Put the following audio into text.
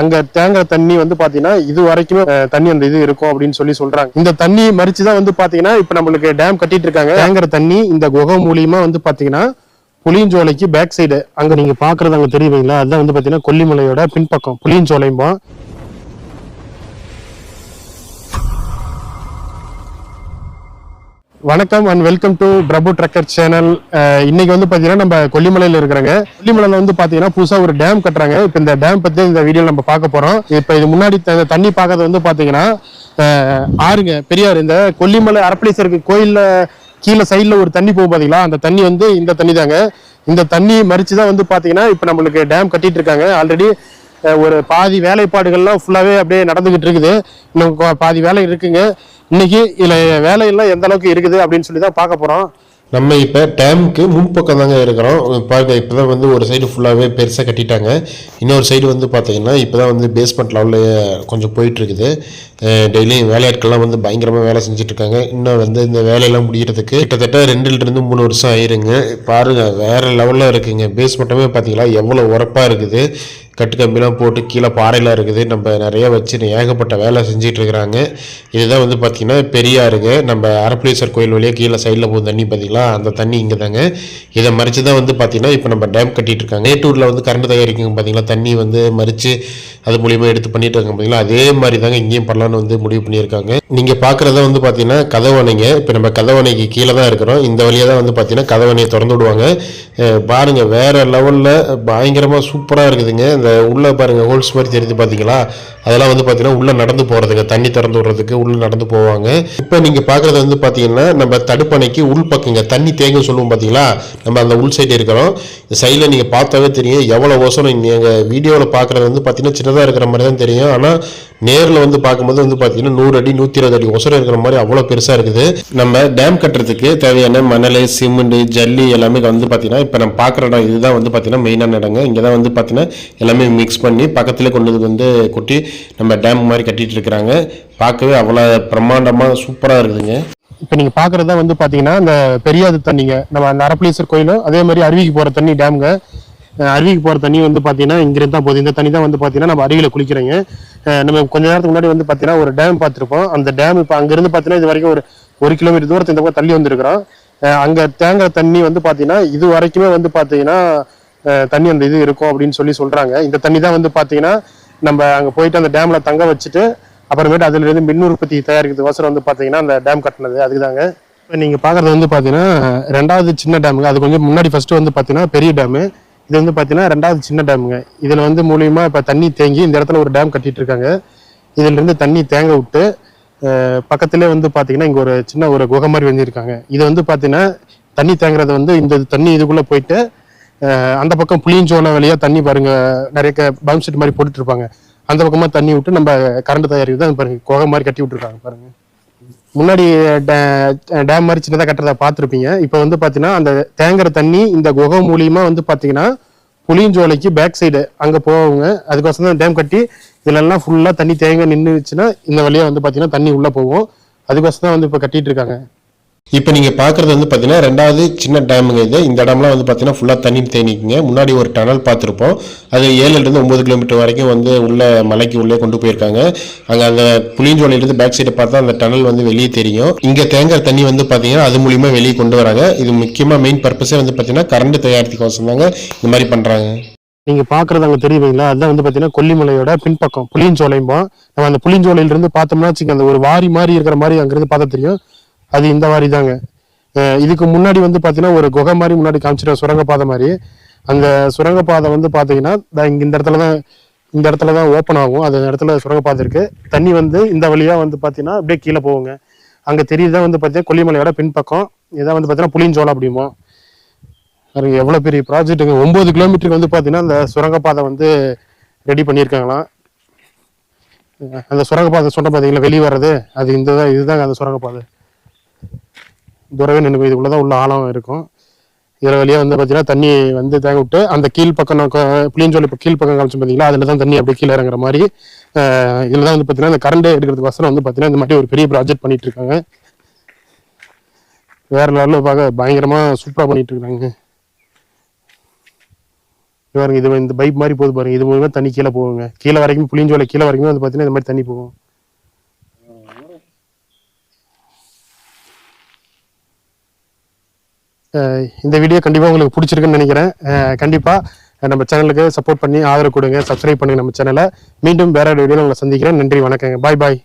அங்க தேங்குற தண்ணி வந்து பாத்தீங்கன்னா இது வரைக்குமே தண்ணி அந்த இது இருக்கும் அப்படின்னு சொல்லி சொல்றாங்க. இந்த தண்ணி மறிச்சு தான் வந்து பாத்தீங்கன்னா இப்ப நம்மளுக்கு டேம் கட்டிட்டு இருக்காங்க. தேங்குற தண்ணி இந்த குகை மூலியமா வந்து பாத்தீங்கன்னா புளியஞ்சோலைக்கு பேக் சைடு அங்க நீங்க பாக்குறது அங்க தெரியுதுங்களா? அதுதான் வந்து பாத்தீங்கன்னா கொல்லிமலையோட பின்பக்கம். புளியஞ்சோலையும்போம் வணக்கம் and welcome to Prabhu trucker channel இன்னைக்கு வந்து பார்த்தீங்கன்னா நம்ம கொல்லிமலையில் இருக்கிறாங்க. கொல்லிமலையில் வந்து பார்த்தீங்கன்னா புதுசாக ஒரு டேம் கட்டுறாங்க. இப்போ இந்த டேம் பற்றி இந்த வீடியோ நம்ம பார்க்க போகிறோம் இப்போ இது முன்னாடி த- தண்ணி பார்க்கறது வந்து பார்த்தீங்கன்னா ஆறுங்க பெரியார் இந்த கொல்லிமலை அரப்பளீஸ்வருக்கு கோயிலில் கீழே சைடில் ஒரு தண்ணி போகும் பார்த்தீங்களா அந்த தண்ணி வந்து இந்த தண்ணி தாங்க இந்த தண்ணி மறிச்சு தான் வந்து பார்த்தீங்கன்னா இப்போ நம்மளுக்கு டேம் கட்டிட்டு இருக்காங்க. ஆல்ரெடி ஒரு பாதி வேலைப்பாடுகள்லாம் ஃபுல்லாகவே அப்படியே நடந்துக்கிட்டு இருக்குது. இன்னும் பாதி வேலை இருக்குங்க. இன்னைக்கு இதில் வேலையெல்லாம் எந்த அளவுக்கு இருக்குது அப்படின்னு சொல்லி தான் பார்க்க போகிறோம் நம்ம இப்போ டேமுக்கு முன்பக்கம் தாங்க இருக்கிறோம். பார்க்க இப்போ தான் வந்து ஒரு சைடு ஃபுல்லாகவே பெருசாக கட்டிட்டாங்க. இன்னொரு சைடு வந்து பார்த்தீங்கன்னா இப்போ தான் வந்து பேஸ்மெண்ட் லெவலில் கொஞ்சம் போயிட்டுருக்குது. டெய்லியும் வேலையாட்கள்லாம் வந்து பயங்கரமாக வேலை செஞ்சுட்ருக்காங்க இன்னும் வந்து இந்த வேலையெல்லாம் முடிகிறதுக்கு கிட்டத்தட்ட ரெண்டுலேருந்து மூணு வருஷம் ஆயிருங்க. பாருங்கள் வேறு லெவலில் இருக்குங்க. பேஸ்மெண்ட்டுமே பார்த்தீங்களா எவ்வளோ உரப்பாக இருக்குது. கட்டு கம்பிலாம் போட்டு கீழே பாறையில் இருக்குது. நம்ம நிறைய வச்சு ஏகப்பட்ட வேலை செஞ்சுட்டு இருக்கிறாங்க இதுதான் வந்து பார்த்தீங்கன்னா பெரியாருங்க நம்ம அரப்புளீஸ்வர் கோயில் வழியாக கீழே சைடில் போகும் தண்ணி பார்த்தீங்களா அந்த தண்ணி இங்கே தாங்க இதை மறித்து தான் வந்து பார்த்தீங்கன்னா இப்போ நம்ம டேம் கட்டிகிட்ருக்காங்க இருக்காங்க மேட்டூரில் வந்து கரண்ட் தயாரிக்குங்க பார்த்தீங்களா தண்ணி வந்து மறித்து அது மூலியமாக எடுத்து பண்ணிட்டு இருக்காங்க பார்த்தீங்களா அதே மாதிரி தாங்க இங்கேயும் பண்ணலான்னு வந்து முடிவு பண்ணியிருக்காங்க. நீங்கள் பார்க்குறத வந்து பார்த்தீங்கன்னா கதவணைங்க இப்போ நம்ம கதவணைக்கு கீழே தான் இருக்கிறோம். இந்த வழியாக தான் வந்து பார்த்தீங்கன்னா கதவணையை திறந்து விடுவாங்க. பாருங்கள் பாருங்க லெவலில் பயங்கரமாக சூப்பராக இருக்குதுங்க. இந்த உள்ளே பாருங்கள் ஹோல்ஸ் மாதிரி தெரியுது பார்த்தீங்களா அதெல்லாம் வந்து பார்த்தீங்கன்னா உள்ளே நடந்து போகிறதுக்கு தண்ணி திறந்து விடுறதுக்கு உள்ளே நடந்து போவாங்க. இப்போ நீங்கள் பார்க்குறது வந்து பார்த்தீங்கன்னா நம்ம தடுப்பணைக்கு உள் பக்கங்க தண்ணி தேங்க சொல்லுவோம் பார்த்தீங்களா நம்ம அந்த உள் சைடு இருக்கிறோம். இந்த சைடில் நீங்கள் பார்த்தாவே தெரியும் எவ்வளோ ஒசரம் நீங்கள் வீடியோவில் பார்க்குறது வந்து பார்த்தீங்கன்னா சின்னதாக இருக்கிற மாதிரி தான் தெரியும். ஆனால் நேரில் வந்து பார்க்கும்போது வந்து பார்த்தீங்கன்னா நூறு அடி நூற்றி இருபது அடி ஒசரம் இருக்கிற மாதிரி அவ்வளோ பெருசாக இருக்குது. நம்ம டேம் கட்டுறதுக்கு தேவையான மணல் சிமெண்ட் ஜல்லி எல்லாமே வந்து பார்த்தீங்கன்னா இப்போ நம்ம பார்க்குற இடம் இதுதான் வந்து பார்த்தீங்கன்னா மெயினான இடங்க. இங்கே தான் வந்து பார்த்தீங்கன்னா எல்லாமே மிக்ஸ் பண்ணி பக்கத்தில் கொண்டு வந்து கொட்டி நம்ம டேம் மாதிரி கட்டிட்டு இருக்கிறாங்க. பார்க்கவே அவ்வளோ பிரம்மாண்டமாக சூப்பராக இருக்குதுங்க. இப்போ நீங்கள் பார்க்குறதா வந்து பார்த்தீங்கன்னா இந்த பெரியாது தண்ணிங்க. நம்ம அந்த அரப்பளீஸ்வர் கோயிலும் அதே மாதிரி அருவிக்கு போகிற தண்ணி டேம்ங்க அருவிக்கு போகிற தண்ணி வந்து பார்த்தீங்கன்னா இங்கிருந்து தான் போகுது இந்த தண்ணி தான் வந்து பார்த்தீங்கன்னா நம்ம அருவியில் குளிக்கிறோங்க. நம்ம கொஞ்ச நேரத்துக்கு முன்னாடி வந்து பாத்தீங்கன்னா ஒரு டேம் பார்த்திருப்போம். அந்த டேம் இப்போ அங்கேருந்து பார்த்தீங்கன்னா பாத்தீங்கன்னா இது வரைக்கும் ஒரு ஒரு கிலோமீட்டர் தூரத்துக்கு இந்த பக்கம் தள்ளி வந்திருக்கிறோம். அங்கே அங்க தண்ணி வந்து பாத்தீங்கன்னா இது வரைக்குமே வந்து பாத்தீங்கன்னா தண்ணி அந்த இது இருக்கும் அப்படின்னு சொல்லி சொல்றாங்க. இந்த தண்ணி தான் வந்து பாத்தீங்கன்னா நம்ம அங்க போயிட்டு அந்த டேம்ல தங்க வச்சுட்டு அப்புறமேட்டு அதுல இருந்து மின் உற்பத்தி தயாரிக்கிறது வசரம் வந்து பாத்தீங்கன்னா அந்த டேம் கட்டினது. அதுக்குதாங்க. இப்போ நீங்க பாக்குறது வந்து பாத்தீங்கன்னா ரெண்டாவது சின்ன டேமுங்க அது கொஞ்சம் முன்னாடி ஃபர்ஸ்ட் வந்து பாத்தீங்கன்னா பெரிய டேமு இது வந்து பார்த்தீங்கன்னா ரெண்டாவது சின்ன டேமுங்க. இதில் வந்து மூலியமாக இப்போ தண்ணி தேங்கி இந்த இடத்துல ஒரு டேம் கட்டிட்டு இருக்காங்க இதுலேருந்து தண்ணி தேங்க விட்டு பக்கத்திலே வந்து பார்த்தீங்கன்னா இங்கே ஒரு சின்ன ஒரு குகை மாதிரி வெஞ்சிருக்காங்க இது வந்து பார்த்தீங்கன்னா தண்ணி தேங்குறது வந்து இந்த தண்ணி இதுக்குள்ளே போயிட்டு அந்த பக்கம் புளியஞ்சோலை வழியாக தண்ணி பாருங்க நிறைய பம்ப் செட் மாதிரி போட்டுட்டு இருப்பாங்க அந்த பக்கமாக தண்ணி விட்டு நம்ம கரண்ட் தயாரிக்கிறது தான் பாருங்க குகை மாதிரி கட்டி விட்டுருக்காங்க பாருங்கள் முன்னாடி டே- டேம் மாதிரி சின்னதாக கட்டுறத பார்த்துருப்பீங்க. இப்போ வந்து பார்த்தீங்கன்னா அந்த தேங்குற தண்ணி இந்த குகை மூலியமாக வந்து பார்த்தீங்கன்னா புளியஞ்சோலைக்கு பேக் சைடு அங்கே போவாங்க. அதுக்கோசரம் தான் டேம் கட்டி இதுலலாம் ஃபுல்லாக தண்ணி தேங்க நின்றுச்சுன்னா இந்த வழியாக வந்து பார்த்தீங்கன்னா தண்ணி உள்ளே போகும். அதுக்கோசரம் தான் வந்து இப்போ கட்டிகிட்டு இருக்காங்க. இப்போ நீங்கள் பார்க்குறது வந்து பார்த்தீங்கன்னா ரெண்டாவது சின்ன டேமுங்க இது. இந்த இடம்லாம் வந்து பார்த்தீங்கன்னா ஃபுல்லாக தண்ணி தேனிக்குங்க முன்னாடி ஒரு டனல் பார்த்துருப்போம். அது ஏழுலேருந்து ஒம்பது கிலோமீட்டர் வரைக்கும் வந்து உள்ள மலைக்கு உள்ளே கொண்டு போயிருக்காங்க. அங்கே அந்த புளியஞ்சோலையிலேருந்து பேக் சைடை பார்த்தா அந்த டனல் வந்து வெளியே தெரியும். இங்கே தேங்குற தண்ணி வந்து பார்த்தீங்கன்னா அது மூலியமா வெளியே கொண்டு வராங்க. இது முக்கியமாக மெயின் பர்பஸே வந்து பார்த்தீங்கன்னா கரண்ட் தயாரித்துக்கோசம் தாங்க இந்த மாதிரி பண்ணுறாங்க நீங்க பாக்குறது அங்க தெரியுதுங்களா? அதுதான் வந்து பாத்தீங்கன்னா கொல்லிமலையோட பின்பக்கம் புளியஞ்சோலையும்போம் நம்ம அந்த புளியஞ்சோலையில இருந்து பார்த்தோம்னா வச்சுக்க அந்த ஒரு வாரி மாதிரி இருக்கிற மாதிரி அங்கிருந்து பார்த்தா தெரியும். அது இந்த மாதிரி தாங்க இதுக்கு முன்னாடி வந்து பார்த்தீங்கன்னா ஒரு குகை மாதிரி முன்னாடி காமிச்சிருக்க சுரங்கப்பாதை மாதிரி. அந்த சுரங்கப்பாதை வந்து பார்த்தீங்கன்னா தா இந்த இடத்துல தான் இந்த இடத்துல தான் ஓப்பன் ஆகும். அந்த இடத்துல சுரங்கப்பாதை இருக்கு. தண்ணி வந்து இந்த வழியாக வந்து பார்த்தீங்கன்னா அப்படியே கீழே போகுங்க. அங்கே தெரியுதா வந்து பார்த்தீங்கன்னா கொல்லிமலையோட பின்பக்கம். இதான் வந்து பார்த்தீங்கன்னா புளியஞ்சோலை அப்படிமோ பாருங்க எவ்வளோ பெரிய ப்ராஜெக்ட்டுங்க ஒம்பது கிலோமீட்டருக்கு வந்து பார்த்தீங்கன்னா அந்த சுரங்கப்பாதை வந்து ரெடி பண்ணியிருக்காங்களாம். அந்த சுரங்கப்பாதை சொன்ன பார்த்தீங்களா வெளியே வர்றது? அது இந்த தான் இதுதாங்க அந்த சுரங்கப்பாதை. தூரவே நின்று இதுக்குள்ளதான் உள்ள ஆழம் இருக்கும். இதில் வழியாக வந்து பார்த்தீங்கன்னா தண்ணி வந்து தேங்க விட்டு அந்த கீழ் பக்கம் புளியஞ்சோலை இப்போ கீழ் பக்கம் காமிச்சு பார்த்தீங்களா அதில் தான் தண்ணி அப்படியே கீழே இறங்குற மாதிரி இதில் தான் வந்து பார்த்தீங்கன்னா இந்த கரண்ட் எடுக்கிறதுக்கு வசனம் வந்து பார்த்தீங்கன்னா இந்த மாதிரி ஒரு பெரிய ப்ராஜெக்ட் பண்ணிட்டு இருக்காங்க. வேற லெவலில் பார்க்க பயங்கரமாக சூப்பராக பண்ணிட்டு இருக்காங்க. இது பாருங்க இது இந்த பைப் மாதிரி போகுது பாருங்க இது மூலமாக தண்ணி கீழே போகுங்க. கீழே வரைக்கும் புளிஞ்சோலை கீழே வரைக்கும் வந்து பார்த்தீங்கன்னா இந்த மாதிரி தண்ணி போகும். இந்த வீடியோ கண்டிப்பாக உங்களுக்கு பிடிச்சிருக்குன்னு நினைக்கிறேன். கண்டிப்பாக கண்டிப்பா நம்ம சேனலுக்கு சப்போர்ட் பண்ணி ஆதரவு கொடுங்க சப்ஸ்கிரைப் பண்ணுங்க நம்ம சேனலை மீண்டும் வேற ஒரு வீடியோவில் உங்களை சந்திக்கிறேன். நன்றி வணக்கங்க. பாய் பாய்